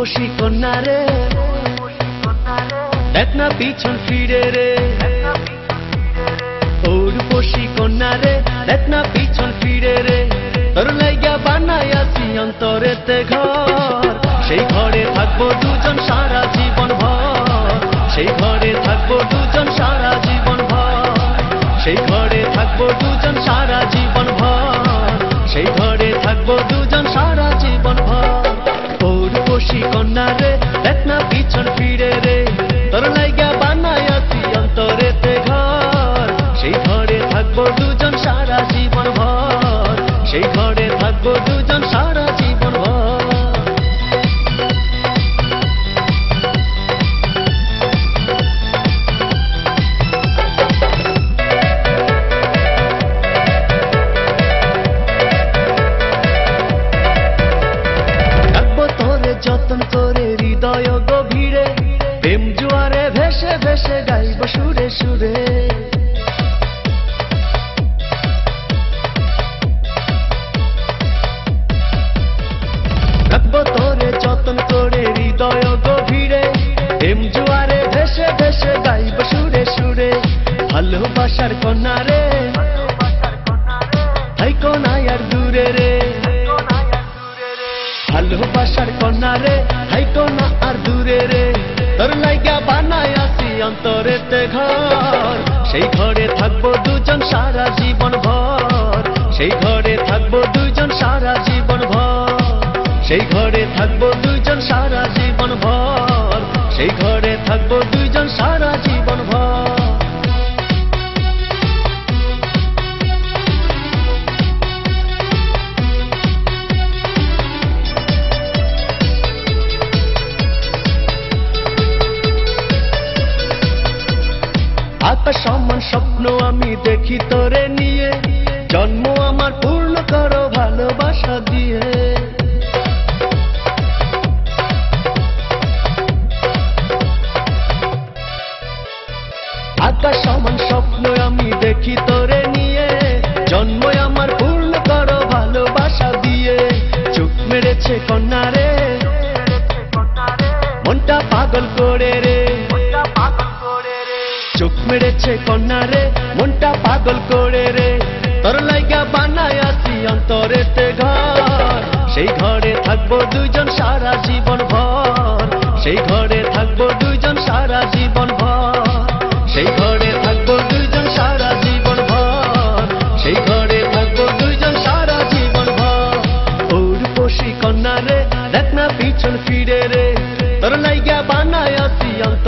রূপসী কন্যা রে দেখ না পিছন ফিরে রে। ও রূপসী কন্যা রে দেখ না পিছন ফিরে রে। তোর লাইগা বানাই আসি অন্তরেতে ঘর। সেই ঘরে থাকব দুজন সারা জীবন ভর সেই ঘরে থাকব দুজন সারা জীবন ভর সেই ঘরে থাকব দুজন সারা জীবন থাকব দুজন সারা জীবন ভর। সেই ঘরে থাকব দুজন সারা জীবন ভর। যতন করে, হৃদয় গভীরে, প্রেম জুয়ারে ভেসে ভেসে গাইব সুরে সুরে। ভেসে ভেসে গাইব সুরে সুরে। ভালোবাসার কন্যা রে। থাইকো না আর দূরে রে। ভালোবাসার কন্যা রে। হাইকো না আর দূরে রে। তোর লাইগা বানায় আসি অন্তরেতে ঘর। সেই ঘরে থাকব দুজন সারা জীবন ভর। সেই ঘরে থাকব দুজন সারা জীবন ভর। সেই ঘরে থাকব দুজন সারা জীবন ভর। সেই ঘরে থাকব আকাশ সমান স্বপ্ন আমি দেখি তোরে নিয়ে। জন্ম আমার পূর্ণ করো ভালোবাসা দিয়ে। আকাশ সমান স্বপ্ন আমি দেখি তোরে নিয়ে। জন্ম আমার পূর্ণ করো ভালোবাসা দিয়ে। চোখ মেরেছে কন্যা রে। মনটা পাগল করে রে। চোখ মেরেছে কন্যা রে মনটা পাগল করে রে। তোর লাইগা বানায় আসি অন্তরেতে ঘর। সেই ঘরে থাকব দুজন সারা জীবন ভর সেই ঘরে থাকব দুজন সারা জীবন ভর সেই ঘরে থাকব দুজন সারা জীবন ভর সেই ঘরে থাকব দুজন সারা জীবন ভর ওর পশি কন্যা রে দেখ না পিছন ফিরে রে। তোর লাইগা বানায় আসি অন্ত